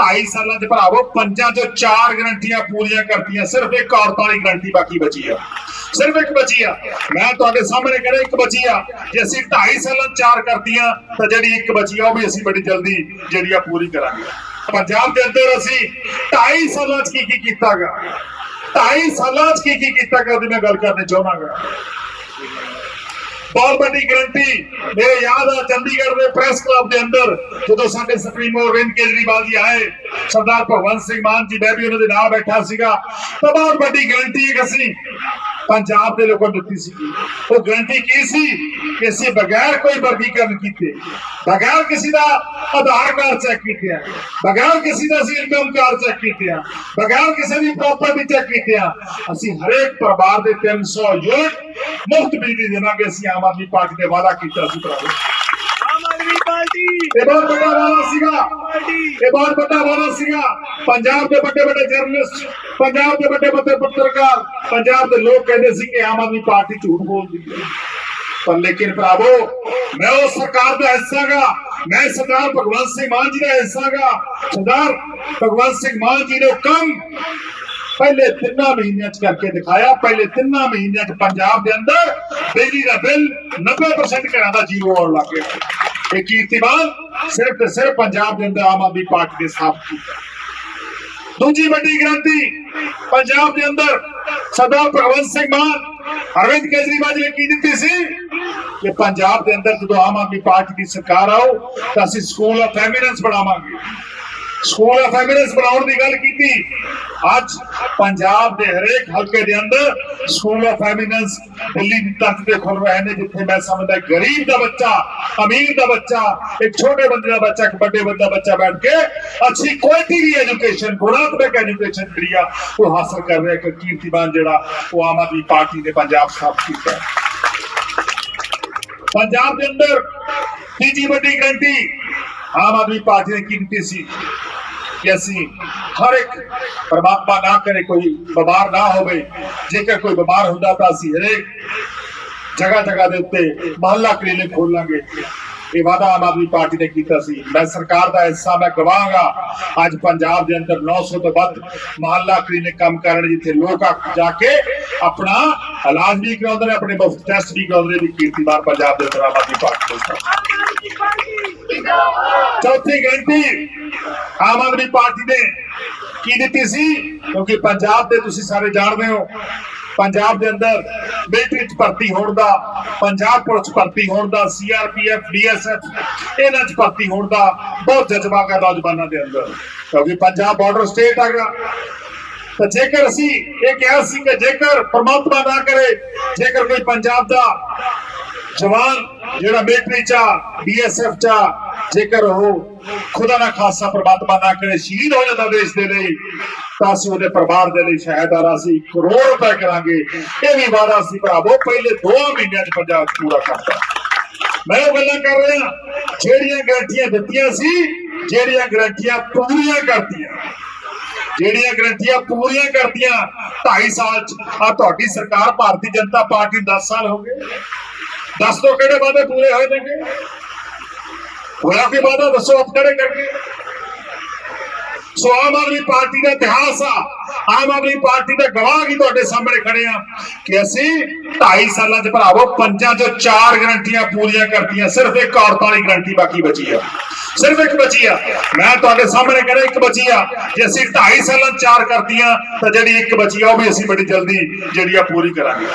2.5 ਸਾਲਾਂ 'ਚ ਭਰਾਵੋ, ਪੰਜਾਂ 'ਚੋਂ ਚਾਰ ਗਰੰਟੀਆਂ ਪੂਰੀਆਂ ਕਰਤੀਆਂ, ਸਿਰਫ ਇੱਕ ਔਰਤਾਂ ਵਾਲੀ ਗਰੰਟੀ ਬਾਕੀ ਬਚੀ ਆ। ਸਿਰਫ ਇੱਕ ਬਚੀ ਆ। ਮੈਂ ਤੁਹਾਡੇ ਸਾਹਮਣੇ ਕਰਿਆ ਇੱਕ ਬਚੀ ਆ। ਜੇ ਅਸੀਂ 2.5 ਸਾਲਾਂ 'ਚ ਚਾਰ ਕਰਤੀਆਂ, ਤਾਂ ਜਿਹੜੀ ਇੱਕ ਬਚੀ ਆ, ਉਹ ਵੀ ਅਸੀਂ ਬੜੀ ਜਲਦੀ ਜਿਹੜੀ ਆ ਪੂਰੀ ਕਰਾਂਗੇ। ਪੰਜਾਬ ਦੇ ਅੰਦਰ ਅਸੀਂ 2.5 ਸਾਲਾਂ 'ਚ ਕੀ ਕੀ ਕੀਤਾਗਾ? 2.5 ਸਾਲਾਂ 'ਚ ਕੀ ਕੀ ਕੀਤਾ ਗਾ ਉਹਦੀ ਮੈਂ ਗੱਲ ਕਰਨੀ ਚਾਹਾਂਗਾ ਬਹੁਤ ਵੱਡੀ ਗਰੰਟੀ ਮੇਰੇ ਯਾਦ ਆ, ਚੰਡੀਗੜ੍ਹ ਦੇ ਪ੍ਰੈਸ ਕਲੱਬ ਦੇ ਅੰਦਰ, ਜਦੋਂ ਸਾਡੇ ਸੁਪਰੀਮੋ ਅਰਵਿੰਦ ਕੇਜਰੀਵਾਲ ਜੀ ਆਏ, ਸਰਦਾਰ ਭਗਵੰਤ ਸਿੰਘ ਮਾਨ ਜੀ, ਮੈਂ ਵੀ ਉਹਨਾਂ ਦੇ ਨਾਲ ਬੈਠਾ ਸੀਗਾ। ਤਾਂ ਬਹੁਤ ਵੱਡੀ ਗਰੰਟੀ ਇੱਕ ਅਸੀਂ ਪੰਜਾਬ ਦੇ ਲੋਕਾਂ ਦਿੱਤੀ ਸੀ ਉਹ ਗਰੰਟੀ ਕੀ ਸੀ ਕਿ ਅਸੀਂ ਬਗੈਰ ਕੋਈ ਵਰਗੀਕਰਨ ਕੀਤੇ ਬਗੈਰ ਕਿਸੇ ਦਾ ਆਧਾਰ ਕਾਰਡ ਚੈੱਕ ਕੀਤੇ ਬਗੈਰ ਕਿਸੇ ਦਾ ਅਸੀਂ ਇਨਕਮ ਕਾਰਡ ਚੈੱਕ ਕੀਤੇ ਬਗੈਰ ਕਿਸੇ ਦੀ ਪ੍ਰਾਪਰਟੀ ਚੈੱਕ ਕੀਤੇ ਅਸੀਂ ਹਰੇਕ ਪਰਿਵਾਰ ਦੇ 300 ਯੂਨਿਟ ਮੁਫਤ ਬਿਜਲੀ ਦੇਵਾਂਗੇ ਅਸੀਂ ਆਮ ਆਦਮੀ ਪਾਰਟੀ ਨੇ ਵਾਅਦਾ ਕੀਤਾ ਸੀ ਭਰਾਵੋ ਪਾਰਟੀ। ਇਹ ਬਹੁਤ ਵੱਡਾ ਵਾਅਦਾ ਸੀਗਾ। ਇਹ ਬਹੁਤ ਵੱਡਾ ਵਾਅਦਾ ਸੀਗਾ। ਪੰਜਾਬ ਦੇ ਵੱਡੇ ਵੱਡੇ ਜਰਨਲਿਸਟ ਪੰਜਾਬ ਦੇ ਵੱਡੇ ਵੱਡੇ ਪੱਤਰਕਾਰ ਪੰਜਾਬ ਦੇ ਲੋਕ ਕਹਿੰਦੇ ਸੀ ਕਿ ਆਮ ਆਦਮੀ ਪਾਰਟੀ ਝੂਠ ਬੋਲਦੀ ਹੈ। ਪਰ ਲੇਕਿਨ ਭਰਾਵੋ ਮੈਂ ਉਹ ਸਰਕਾਰ ਦਾ ਹਿੱਸਾ ਗਾ। ਮੈਂ ਸਰਦਾਰ ਭਗਵੰਤ ਸਿੰਘ ਮਾਨ ਜੀ ਦਾ ਹਿੱਸਾ ਗਾ। ਸਰਦਾਰ ਭਗਵੰਤ ਸਿੰਘ ਮਾਨ ਜੀ ਨੇ ਕੰਮ ਪਹਿਲੇ ਤਿੰਨਾਂ ਮਹੀਨਿਆਂ ਚ ਕਰਕੇ ਦਿਖਾਇਆ। ਪਹਿਲੇ ਤਿੰਨਾਂ ਮਹੀਨਿਆਂ ਚ ਪੰਜਾਬ ਦੇ ਅੰਦਰ ਬਿਜਲੀ ਦਾ ਬਿੱਲ 90% ਘਰਾਂ ਦਾ ਜ਼ੀਰੋ ਆਉਣ ਲੱਗ ਗਿਆ। ਇਹ ਕੀਰਤੀਮਾਨ ਸਿਰਫ ਤੇ ਸਿਰਫ ਪੰਜਾਬ ਦੇ ਅੰਦਰ ਆਮ ਆਦਮੀ ਪਾਰਟੀ ਨੇ ਸਥਾਪਿਤ ਕੀਤਾ। ਦੂਜੀ ਵੱਡੀ ਗ੍ਰਾਂਤੀ ਪੰਜਾਬ ਦੇ ਅੰਦਰ ਸਰਦਾਰ ਭਗਵੰਤ ਸਿੰਘ ਮਾਨ ਅਰਵਿੰਦ ਕੇਜਰੀਵਾਲ ਜੀ ਨੇ ਕੀ ਦਿੱਤੀ ਸੀ? ਕਿ ਪੰਜਾਬ ਦੇ ਅੰਦਰ ਜਦੋਂ ਆਮ ਆਦਮੀ ਪਾਰਟੀ ਦੀ ਸਰਕਾਰ ਆਉ ਤਾਂ ਅਸੀਂ ਸਕੂਲ ਆਫ ਐਮੀਨੈਂਸ ਬਣਾਵਾਂਗੇ। ਸਕੂਲ ਆਫ ਐਮੀਨੈਂਸ ਬਣਾਉਣ ਦੀ ਗੱਲ ਕੀਤੀ। ਅੱਜ ਪੰਜਾਬ ਦੇ ਹਰੇਕ ਹਲਕੇ ਦੇ ਅੰਦਰ ਸਕੂਲ ਆਫ ਐਮੀਨੈਂਸ ਦਿੱਲੀ ਤੱਕ ਦੇ ਖੁੱਲ ਰਹੇ ਨੇ, ਜਿੱਥੇ ਮੈਂ ਸਮਝਦਾ ਗਰੀਬ ਦਾ ਬੱਚਾ, ਅਮੀਰ ਦਾ ਬੱਚਾ, ਇੱਕ ਛੋਟੇ ਬੰਦੇ ਦਾ ਬੱਚਾ, ਇੱਕ ਵੱਡੇ ਬੰਦੇ ਦਾ ਬੱਚਾ ਬੈਠ ਕੇ ਅੱਛੀ ਕੁਆਲਿਟੀ ਦੀ ਐਜੂਕੇਸ਼ਨ ਗੁਣਾਤਮਕ ਐਜੂਕੇਸ਼ਨ ਜਿਹੜੀ ਉਹ ਹਾਸਲ ਕਰ ਰਿਹਾ, ਇੱਕ ਕੀਰਤੀਮਾਨ ਜਿਹੜਾ ਉਹ ਆਮ ਆਦਮੀ ਪਾਰਟੀ ਨੇ ਪੰਜਾਬ ਸਥਾਪਿਤ ਕੀਤਾ ਪੰਜਾਬ ਦੇ ਅੰਦਰ ਤੀਜੀ ਵੱਡੀ ਗਰੰਟੀ ਆਮ ਆਦਮੀ ਪਾਰਟੀ ਨੇ ਕੀ ਸੀ। ਕਿ ਅਸੀਂ ਹਰ ਇੱਕ ਪਰਮਾਤਮਾ ਨਾ ਕਰੇ ਕੋਈ ਬਿਮਾਰ ਨਾ ਹੋਵੇ। ਜੇਕਰ ਕੋਈ ਬਿਮਾਰ ਹੁੰਦਾ ਤਾਂ ਅਸੀਂ ਹਰੇਕ ਜਗ੍ਹਾ ਜਗ੍ਹਾ ਦੇ ਉੱਤੇ ਮਹੱਲਾ ਕਲੀਨਿਕ ਖੋਲਾਂਗੇ। ਇਹ ਵਾਅਦਾ ਆਮ ਆਦਮੀ ਪਾਰਟੀ ਨੇ ਕੀਤਾ ਸੀ। ਮੈਂ ਸਰਕਾਰ ਦਾ ਹਿੱਸਾ ਮੈਂ ਗਵਾਂਗਾ। ਅੱਜ ਪੰਜਾਬ ਦੇ ਅੰਦਰ 900 ਤੋਂ ਵੱਧ ਮਹੱਲਾ ਕਲੀਨਿਕ ਕੰਮ ਕਰਨ ਜਿੱਥੇ ਲੋਕ ਜਾ ਕੇ ਆਪਣਾ ਇਲਾਜ ਵੀ ਕਰਾਉਂਦੇ ਨੇ ਆਪਣੇ ਮੁਫਤ ਟੈਸਟ ਵੀ ਕਰਾਉਂਦੇ ਨੇ ਕੀਰਤੀਮਾਨ ਪੰਜਾਬ ਦੇ ਅੰਦਰ ਆਮ ਆਦਮੀ ਪਾਰਟੀ ਚੌਥੀ ਗਰੰਟੀ ਆਮ ਆਦਮੀ ਪਾਰਟੀ ਨੇ ਕੀ ਦਿੱਤੀ ਸੀ? ਕਿਉਂਕਿ ਪੰਜਾਬ ਦੇ ਤੁਸੀਂ ਸਾਰੇ ਜਾਣਦੇ ਹੋ ਪੰਜਾਬ ਦੇ ਅੰਦਰ ਮਿਲਟਰੀ ਚ ਭਰਤੀ ਹੋਣ ਦਾ ਪੰਜਾਬ ਪੁਲਿਸ ਭਰਤੀ ਹੋਣ ਦਾ ਸੀਆਰਪੀਐਫ ਡੀਐਸਐਫ ਇਹਨਾਂ ਚ ਭਰਤੀ ਹੋਣ ਦਾ ਬਹੁਤ ਜਜ਼ਬਾ ਹੈ ਨੌਜਵਾਨਾਂ ਦੇ ਅੰਦਰ। ਕਿਉਂਕਿ ਪੰਜਾਬ ਬਾਰਡਰ ਸਟੇਟ ਹੈਗਾ ਤਾਂ ਜੇਕਰ ਅਸੀਂ ਇਹ ਕਿਹਾ ਸੀ ਕਿ ਜੇਕਰ ਪ੍ਰਮਾਤਮਾ ਨਾ ਕਰੇ ਜੇਕਰ ਕੋਈ ਪੰਜਾਬ ਦਾ ਜਵਾਨ ਜਿਹੜਾ ਮਿਲਟਰੀ ਚ ਬੀਐਸਐਫ ਚ ਆ, ਜੇਕਰ ਉਹ ਖੁਦਾ ਨਾ ਖਾਸਾ ਪ੍ਰਮਾਤਮਾ ਨਾ ਕਰੇ ਸ਼ਹੀਦ ਹੋ ਜਾਂਦਾ ਦੇਸ਼ ਦੇ ਲਈ, ਤਾਂ ਅਸੀਂ ਉਹਦੇ ਪਰਿਵਾਰ ਦੇ ਲਈ ਸ਼ਹਾਇਤਾ ਰਾਸ਼ੀ ਕਰੋੜ ਰੁਪਏ ਕਰਾਂਗੇ। ਇਹ ਵੀ ਵਾਅਦਾ ਸੀ ਭਰਾਵੋ, ਪਹਿਲੇ 2 ਮਹੀਨਿਆਂ ਚ ਪੰਜਾਬ ਪੂਰਾ ਕਰਤਾ। ਮੈਂ ਉਹ ਗੱਲਾਂ ਕਰ ਰਿਹਾ, ਜਿਹੜੀਆਂ ਗਰੰਟੀਆਂ ਦਿੱਤੀਆਂ ਸੀ, ਜਿਹੜੀਆਂ ਗਰੰਟੀਆਂ ਪੂਰੀਆਂ ਕਰਤੀਆਂ। ਜਿਹੜੀਆਂ ਗਰੰਟੀਆਂ ਪੂਰੀਆਂ ਕਰਤੀਆਂ 2.5 ਸਾਲ ਚ, ਆ ਤੁਹਾਡੀ ਸਰਕਾਰ, ਭਾਰਤੀ ਜਨਤਾ ਪਾਰਟੀ 10 ਸਾਲ ਹੋ ਗਏ। ਦੱਸ ਦੋ ਕਿਹੜੇ ਵਾਅਦੇ ਪੂਰੇ ਹੋਏ ਨੇ ਹੋਇਆ ਕੀ ਦੱਸੋ ਆਪ ਕਿਹੜੇ ਕਰਕੇ ਸੋ ਆਮ ਆਦਮੀ ਪਾਰਟੀ ਦਾ ਇਤਿਹਾਸ ਆ। ਆਮ ਆਦਮੀ ਪਾਰਟੀ ਦਾ ਗਵਾਹ ਕੀ ਤੁਹਾਡੇ ਸਾਹਮਣੇ ਖੜੇ ਆ ਕਿ ਅਸੀਂ 2.5 ਸਾਲਾਂ 'ਚ ਭਰਾਵੋ, ਪੰਜਾਂ 'ਚੋਂ ਚਾਰ ਗਰੰਟੀਆਂ ਪੂਰੀਆਂ ਕਰਤੀਆਂ, ਸਿਰਫ ਇੱਕ ਔਰਤਾਂ ਵਾਲੀ ਗਰੰਟੀ ਬਾਕੀ ਬਚੀ ਆ। ਸਿਰਫ ਇੱਕ ਬਚੀ ਆ। ਮੈਂ ਤੁਹਾਡੇ ਸਾਹਮਣੇ ਕਰਿਆ ਇੱਕ ਬਚੀ ਆ। ਜੇ ਅਸੀਂ 2.5 ਸਾਲਾਂ 'ਚ ਚਾਰ ਕਰਤੀਆਂ, ਤਾਂ ਜਿਹੜੀ ਇੱਕ ਬਚੀ ਆ, ਉਹ ਵੀ ਅਸੀਂ ਬੜੀ ਜਲਦੀ ਜਿਹੜੀ ਆ ਪੂਰੀ ਕਰਾਂਗੇ।